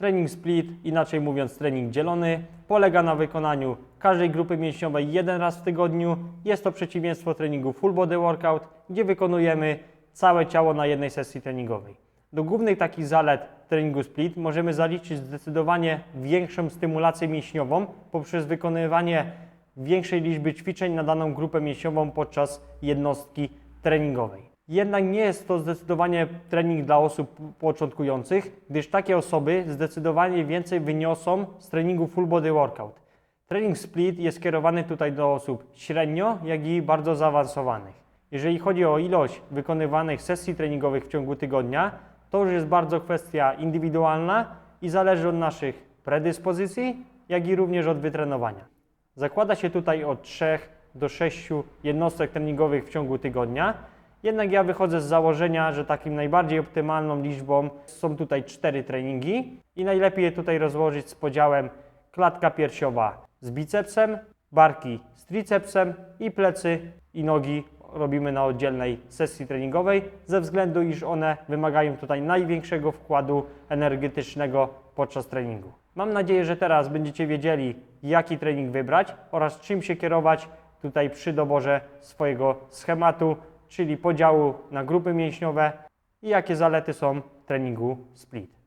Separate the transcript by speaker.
Speaker 1: Trening split, inaczej mówiąc trening dzielony, polega na wykonaniu każdej grupy mięśniowej jeden raz w tygodniu. Jest to przeciwieństwo treningu full body workout, gdzie wykonujemy całe ciało na jednej sesji treningowej. Do głównych takich zalet treningu split możemy zaliczyć zdecydowanie większą stymulację mięśniową poprzez wykonywanie większej liczby ćwiczeń na daną grupę mięśniową podczas jednostki treningowej. Jednak nie jest to zdecydowanie trening dla osób początkujących, gdyż takie osoby zdecydowanie więcej wyniosą z treningu full body workout. Trening split jest skierowany tutaj do osób średnio, jak i bardzo zaawansowanych. Jeżeli chodzi o ilość wykonywanych sesji treningowych w ciągu tygodnia, to już jest bardzo kwestia indywidualna i zależy od naszych predyspozycji, jak i również od wytrenowania. Zakłada się tutaj od 3 do 6 jednostek treningowych w ciągu tygodnia. Jednak ja wychodzę z założenia, że takim najbardziej optymalną liczbą są tutaj 4 treningi i najlepiej je tutaj rozłożyć z podziałem klatka piersiowa z bicepsem, barki z tricepsem i plecy i nogi robimy na oddzielnej sesji treningowej, ze względu iż one wymagają tutaj największego wkładu energetycznego podczas treningu. Mam nadzieję, że teraz będziecie wiedzieli, jaki trening wybrać oraz czym się kierować tutaj przy doborze swojego schematu, czyli podziału na grupy mięśniowe i jakie zalety są treningu split.